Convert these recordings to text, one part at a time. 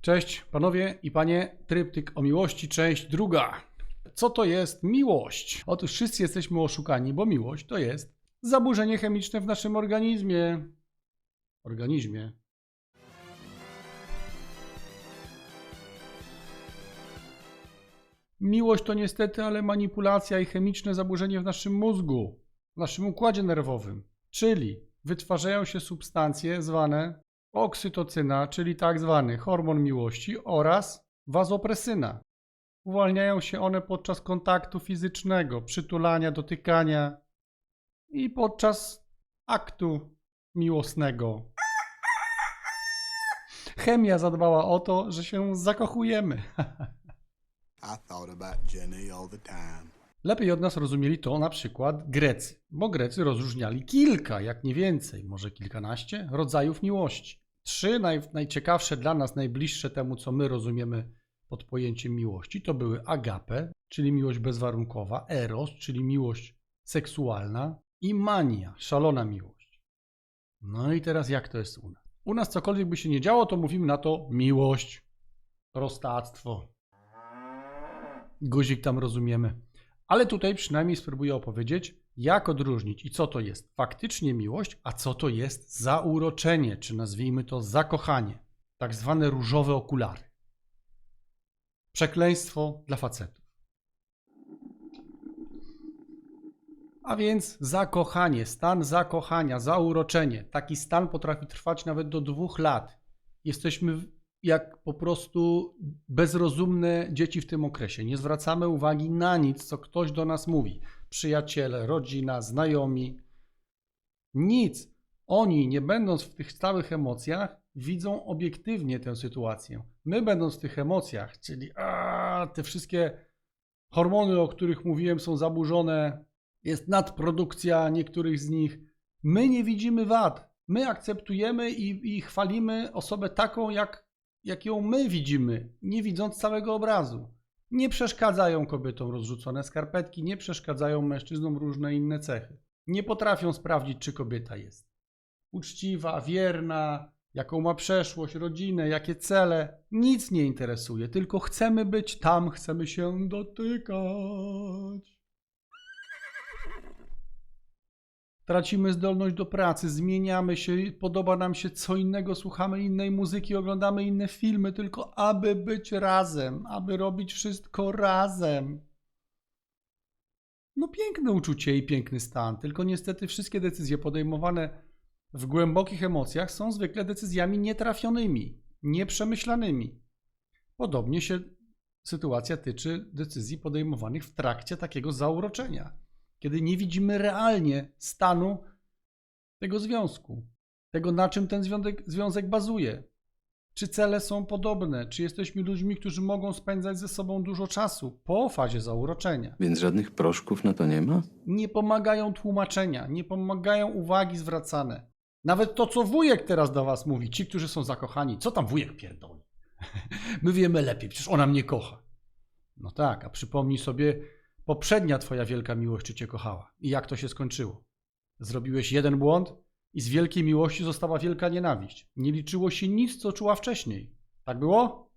Cześć panowie i panie, tryptyk o miłości, część druga. Co to jest miłość? Otóż wszyscy jesteśmy oszukani, bo miłość to jest zaburzenie chemiczne w naszym organizmie. Organizmie. Miłość to niestety, ale manipulacja i chemiczne zaburzenie w naszym mózgu, w naszym układzie nerwowym. Czyli wytwarzają się substancje zwane oksytocyna, czyli tak zwany hormon miłości oraz wazopresyna. Uwalniają się one podczas kontaktu fizycznego, przytulania, dotykania i podczas aktu miłosnego. Chemia zadbała o to, że się zakochujemy. I thought about Jenny all the time. Lepiej od nas rozumieli to na przykład Grecy, bo Grecy rozróżniali kilka, jak nie więcej, może kilkanaście rodzajów miłości. Trzy naj, najciekawsze dla nas, najbliższe temu, co my rozumiemy pod pojęciem miłości, to były agape, czyli miłość bezwarunkowa, eros, czyli miłość seksualna i mania, szalona miłość. No i teraz jak to jest u nas? U nas cokolwiek by się nie działo, to mówimy na to miłość, prostactwo, guzik tam rozumiemy. Ale tutaj przynajmniej spróbuję opowiedzieć, jak odróżnić i co to jest faktycznie miłość, a co to jest zauroczenie, czy nazwijmy to zakochanie. Tak zwane różowe okulary. Przekleństwo dla facetów. A więc zakochanie, stan zakochania, zauroczenie. Taki stan potrafi trwać nawet do dwóch lat. Jesteśmy jak po prostu bezrozumne dzieci w tym okresie. Nie zwracamy uwagi na nic, co ktoś do nas mówi. Przyjaciele, rodzina, znajomi. Nic. Oni, nie będąc w tych stałych emocjach, widzą obiektywnie tę sytuację. My, będąc w tych emocjach, czyli a, te wszystkie hormony, o których mówiłem, są zaburzone, jest nadprodukcja niektórych z nich. My nie widzimy wad. My akceptujemy i, i chwalimy osobę taką, jak, jak ją my widzimy, nie widząc całego obrazu. Nie przeszkadzają kobietom rozrzucone skarpetki, nie przeszkadzają mężczyznom różne inne cechy. Nie potrafią sprawdzić, czy kobieta jest uczciwa, wierna, jaką ma przeszłość, rodzinę, jakie cele. Nic nie interesuje, tylko chcemy być tam, chcemy się dotykać. Tracimy zdolność do pracy, zmieniamy się, podoba nam się co innego, słuchamy innej muzyki, oglądamy inne filmy, tylko aby być razem, aby robić wszystko razem. No piękne uczucie i piękny stan, tylko niestety wszystkie decyzje podejmowane w głębokich emocjach są zwykle decyzjami nietrafionymi, nieprzemyślanymi. Podobnie się sytuacja tyczy decyzji podejmowanych w trakcie takiego zauroczenia, kiedy nie widzimy realnie stanu tego związku, tego na czym ten związek, związek bazuje. Czy cele są podobne, czy jesteśmy ludźmi, którzy mogą spędzać ze sobą dużo czasu po fazie zauroczenia. Więc żadnych proszków na to nie ma? Nie pomagają tłumaczenia, nie pomagają uwagi zwracane. Nawet to, co wujek teraz do was mówi, ci, którzy są zakochani, co tam wujek pierdoli? My wiemy lepiej, przecież ona mnie kocha. No tak, a przypomnij sobie, poprzednia twoja wielka miłość, czy cię kochała i jak to się skończyło. Zrobiłeś jeden błąd i z wielkiej miłości została wielka nienawiść. Nie liczyło się nic, co czuła wcześniej. Tak było?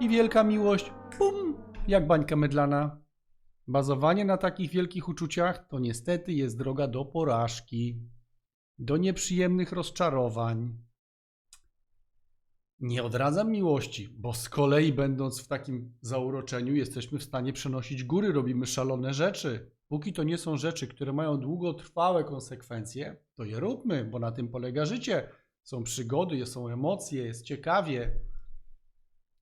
I wielka miłość, bum, jak bańka mydlana. Bazowanie na takich wielkich uczuciach to niestety jest droga do porażki, do nieprzyjemnych rozczarowań. Nie odradzam miłości, bo z kolei będąc w takim zauroczeniu jesteśmy w stanie przenosić góry, robimy szalone rzeczy. Póki to nie są rzeczy, które mają długotrwałe konsekwencje, to je róbmy, bo na tym polega życie. Są przygody, są emocje, jest ciekawie.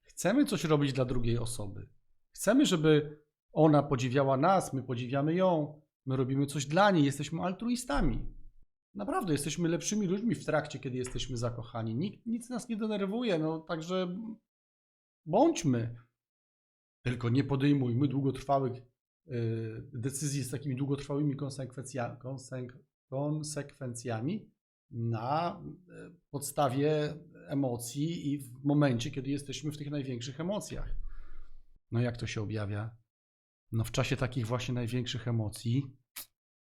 Chcemy coś robić dla drugiej osoby. Chcemy, żeby ona podziwiała nas, my podziwiamy ją, my robimy coś dla niej, jesteśmy altruistami. Naprawdę, jesteśmy lepszymi ludźmi w trakcie, kiedy jesteśmy zakochani. Nikt, nic nas nie denerwuje, no także bądźmy. Tylko nie podejmujmy długotrwałych y, decyzji z takimi długotrwałymi konsekwencja, konsek, konsekwencjami na y, podstawie emocji i w momencie, kiedy jesteśmy w tych największych emocjach. No jak to się objawia? No w czasie takich właśnie największych emocji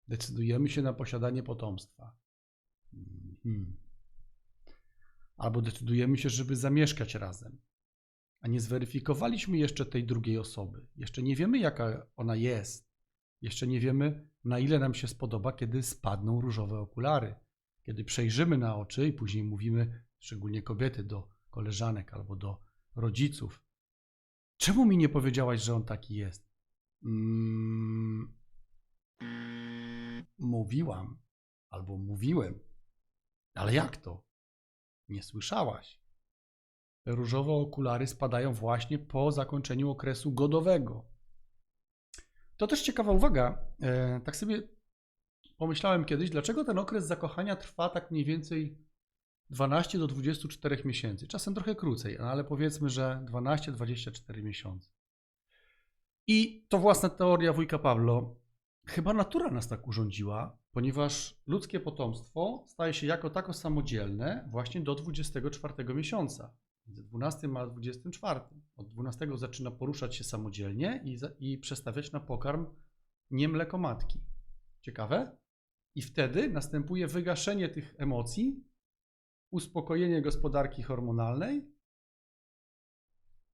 decydujemy się na posiadanie potomstwa. Mhm. albo decydujemy się, żeby zamieszkać razem, a nie zweryfikowaliśmy jeszcze tej drugiej osoby, jeszcze nie wiemy, jaka ona jest, jeszcze nie wiemy, na ile nam się spodoba, kiedy spadną różowe okulary, kiedy przejrzymy na oczy i później mówimy, szczególnie kobiety, do koleżanek albo do rodziców. Czemu mi nie powiedziałaś, że on taki jest? Mm, mówiłam albo mówiłem. Ale jak to? Nie słyszałaś. Te różowe okulary spadają właśnie po zakończeniu okresu godowego. To też ciekawa uwaga. E, tak sobie pomyślałem kiedyś, dlaczego ten okres zakochania trwa tak mniej więcej 12 do 24 miesięcy. Czasem trochę krócej, no ale powiedzmy, że 12-24 miesiące. I to własna teoria wujka Pablo. Chyba natura nas tak urządziła, ponieważ ludzkie potomstwo staje się jako tako samodzielne właśnie do 24 miesiąca. Między 12 a 24. Od 12 zaczyna poruszać się samodzielnie i, i przestawiać na pokarm nie mleko matki. Ciekawe? I wtedy następuje wygaszenie tych emocji, uspokojenie gospodarki hormonalnej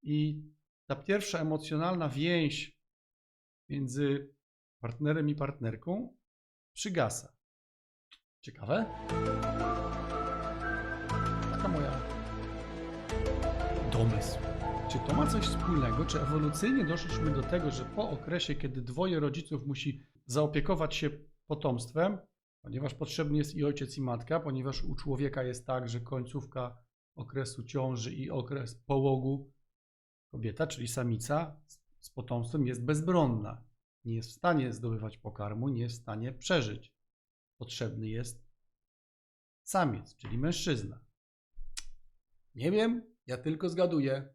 i ta pierwsza emocjonalna więź między partnerem i partnerką przygasa. Ciekawe? Taka moja domysł. Czy to ma coś wspólnego? Czy ewolucyjnie doszliśmy do tego, że po okresie, kiedy dwoje rodziców musi zaopiekować się potomstwem, ponieważ potrzebny jest i ojciec, i matka, ponieważ u człowieka jest tak, że końcówka okresu ciąży i okres połogu kobieta, czyli samica z- potomstwem jest bezbronna. Nie jest w stanie zdobywać pokarmu, nie jest w stanie przeżyć. Potrzebny jest samiec, czyli mężczyzna. Nie wiem, ja tylko zgaduję.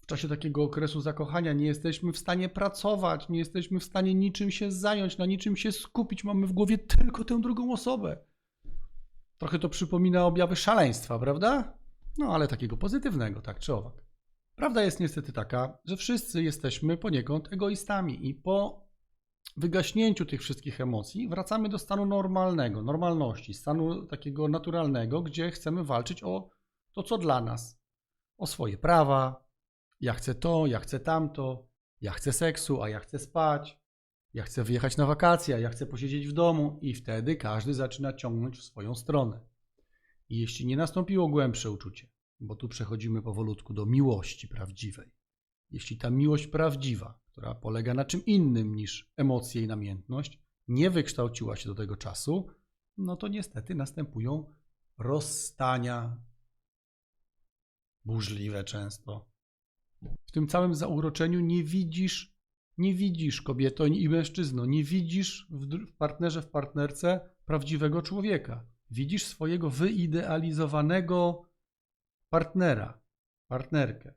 W czasie takiego okresu zakochania nie jesteśmy w stanie pracować, nie jesteśmy w stanie niczym się zająć, na niczym się skupić. Mamy w głowie tylko tę drugą osobę. Trochę to przypomina objawy szaleństwa, prawda? No ale takiego pozytywnego, tak czy owak. Prawda jest niestety taka, że wszyscy jesteśmy poniekąd egoistami i po wygaśnięciu tych wszystkich emocji wracamy do stanu normalnego, normalności, stanu takiego naturalnego, gdzie chcemy walczyć o to, co dla nas, o swoje prawa. Ja chcę to, ja chcę tamto, ja chcę seksu, a ja chcę spać, ja chcę wyjechać na wakacje, a ja chcę posiedzieć w domu, i wtedy każdy zaczyna ciągnąć w swoją stronę. I jeśli nie nastąpiło głębsze uczucie, bo tu przechodzimy powolutku do miłości prawdziwej, jeśli ta miłość prawdziwa, która polega na czym innym niż emocje i namiętność, nie wykształciła się do tego czasu, no to niestety następują rozstania, burzliwe często. W tym całym zauroczeniu nie widzisz, nie widzisz kobieto i mężczyzno, nie widzisz w partnerze, w partnerce prawdziwego człowieka. Widzisz swojego wyidealizowanego partnera, partnerkę.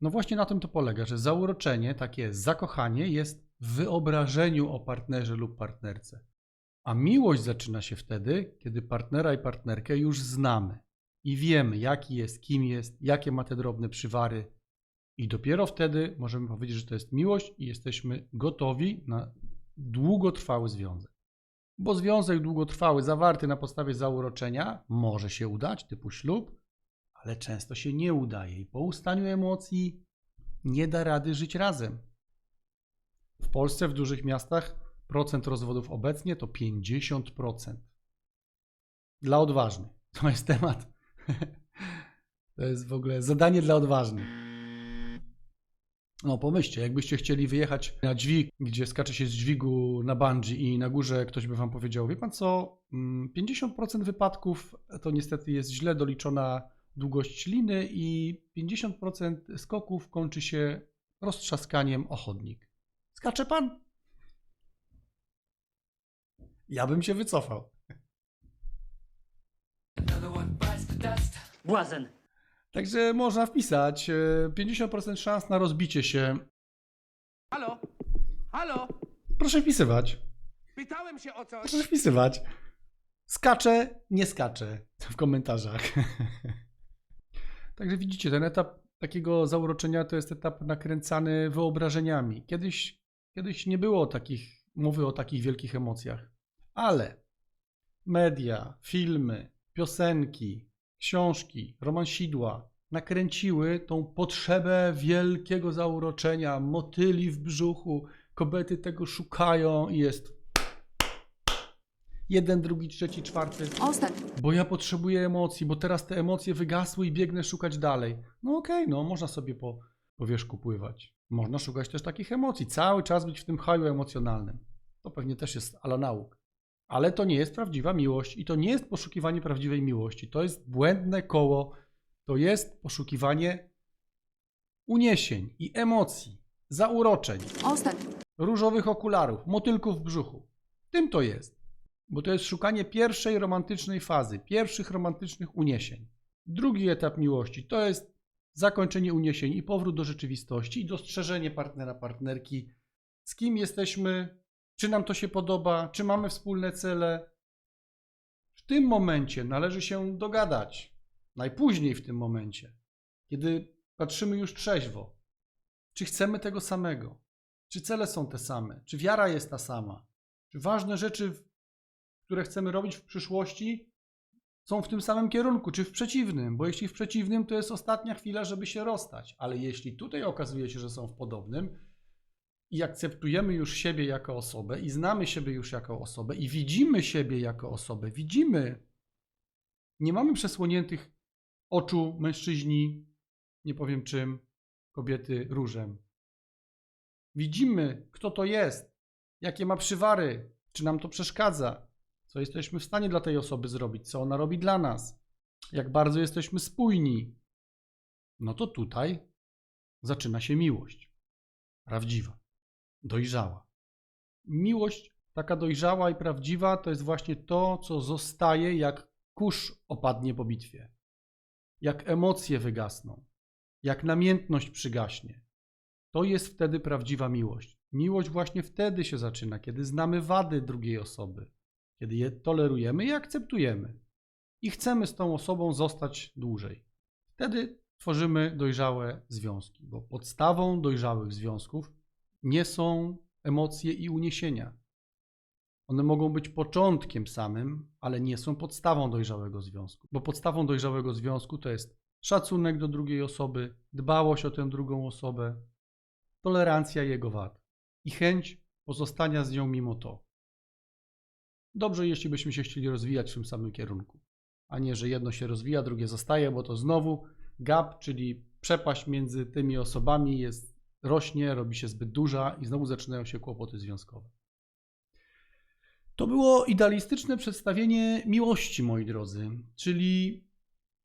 No właśnie na tym to polega, że zauroczenie, takie zakochanie jest w wyobrażeniu o partnerze lub partnerce. A miłość zaczyna się wtedy, kiedy partnera i partnerkę już znamy i wiemy, jaki jest, kim jest, jakie ma te drobne przywary. I dopiero wtedy możemy powiedzieć, że to jest miłość i jesteśmy gotowi na długotrwały związek. Bo związek długotrwały, zawarty na podstawie zauroczenia, może się udać, typu ślub, ale często się nie udaje i po ustaniu emocji nie da rady żyć razem. W Polsce, w dużych miastach, procent rozwodów obecnie to 50%. Dla odważnych. To jest temat. To jest w ogóle zadanie dla odważnych. No pomyślcie, jakbyście chcieli wyjechać na dźwig, gdzie skacze się z dźwigu na bungee i na górze ktoś by wam powiedział, wie pan co, mm, 50% wypadków to niestety jest źle doliczona długość liny i 50% skoków kończy się roztrzaskaniem o chodnik. Skacze pan? Ja bym się wycofał. Błazen. Także można wpisać e, 50% szans na rozbicie się. Halo? Halo? Proszę wpisywać. Pytałem się o coś. Proszę wpisywać. Skacze, nie skacze w komentarzach. Także widzicie, ten etap takiego zauroczenia to jest etap nakręcany wyobrażeniami. Kiedyś, kiedyś nie było takich mowy o takich wielkich emocjach, ale media, filmy, piosenki, książki, romansidła nakręciły tą potrzebę wielkiego zauroczenia, motyli w brzuchu, kobiety tego szukają i jest jeden, drugi, trzeci, czwarty. Ostatni. Bo ja potrzebuję emocji, bo teraz te emocje wygasły i biegnę szukać dalej. No okej, no można sobie po, po wierzchu pływać. Można szukać też takich emocji, cały czas być w tym haju emocjonalnym. To pewnie też jest ala nauk. Ale to nie jest prawdziwa miłość i to nie jest poszukiwanie prawdziwej miłości. To jest błędne koło. To jest poszukiwanie uniesień i emocji, zauroczeń Ostatni. różowych okularów, motylków w brzuchu. Tym to jest. Bo to jest szukanie pierwszej romantycznej fazy, pierwszych romantycznych uniesień. Drugi etap miłości to jest zakończenie uniesień i powrót do rzeczywistości i dostrzeżenie partnera, partnerki, z kim jesteśmy, czy nam to się podoba, czy mamy wspólne cele. W tym momencie należy się dogadać. Najpóźniej w tym momencie, kiedy patrzymy już trzeźwo, czy chcemy tego samego, czy cele są te same, czy wiara jest ta sama, czy ważne rzeczy, które chcemy robić w przyszłości, są w tym samym kierunku, czy w przeciwnym, bo jeśli w przeciwnym, to jest ostatnia chwila, żeby się rozstać, ale jeśli tutaj okazuje się, że są w podobnym i akceptujemy już siebie jako osobę i znamy siebie już jako osobę i widzimy siebie jako osobę, widzimy, nie mamy przesłoniętych oczu mężczyźni, nie powiem czym, kobiety różem. Widzimy, kto to jest, jakie ma przywary, czy nam to przeszkadza, co jesteśmy w stanie dla tej osoby zrobić, co ona robi dla nas, jak bardzo jesteśmy spójni. No to tutaj zaczyna się miłość. Prawdziwa, dojrzała. Miłość taka dojrzała i prawdziwa to jest właśnie to, co zostaje, jak kurz opadnie po bitwie, jak emocje wygasną, jak namiętność przygaśnie. To jest wtedy prawdziwa miłość. Miłość właśnie wtedy się zaczyna, kiedy znamy wady drugiej osoby, kiedy je tolerujemy i akceptujemy i chcemy z tą osobą zostać dłużej. Wtedy tworzymy dojrzałe związki, bo podstawą dojrzałych związków nie są emocje i uniesienia. One mogą być początkiem samym, ale nie są podstawą dojrzałego związku, bo podstawą dojrzałego związku to jest szacunek do drugiej osoby, dbałość o tę drugą osobę, tolerancja jego wad i chęć pozostania z nią mimo to. Dobrze, jeśli byśmy się chcieli rozwijać w tym samym kierunku, a nie, że jedno się rozwija, drugie zostaje, bo to znowu gap, czyli przepaść między tymi osobami jest, rośnie, robi się zbyt duża i znowu zaczynają się kłopoty związkowe. To było idealistyczne przedstawienie miłości, moi drodzy, czyli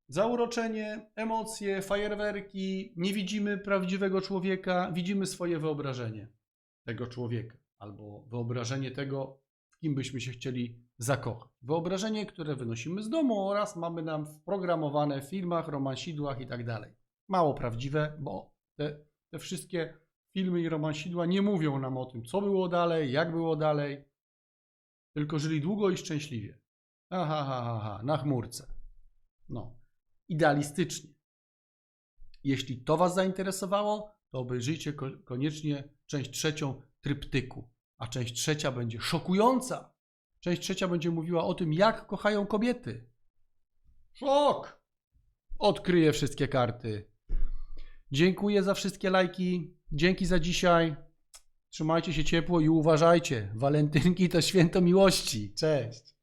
Zauroczenie, emocje, fajerwerki, nie widzimy prawdziwego człowieka, widzimy swoje wyobrażenie tego człowieka albo wyobrażenie tego, kim byśmy się chcieli zakochać. Wyobrażenie, które wynosimy z domu oraz mamy nam wprogramowane w filmach, romansidłach i tak dalej. Mało prawdziwe, bo te, te wszystkie filmy i romansidła nie mówią nam o tym, co było dalej, jak było dalej, tylko żyli długo i szczęśliwie. Aha, ha, ha, na chmurce. No, idealistycznie. Jeśli to Was zainteresowało, to obejrzyjcie ko- koniecznie część trzecią tryptyku, a część trzecia będzie szokująca. Część trzecia będzie mówiła o tym, jak kochają kobiety. Szok! Odkryję wszystkie karty. Dziękuję za wszystkie lajki. Dzięki za dzisiaj. Trzymajcie się ciepło i uważajcie. Walentynki to święto miłości. Cześć.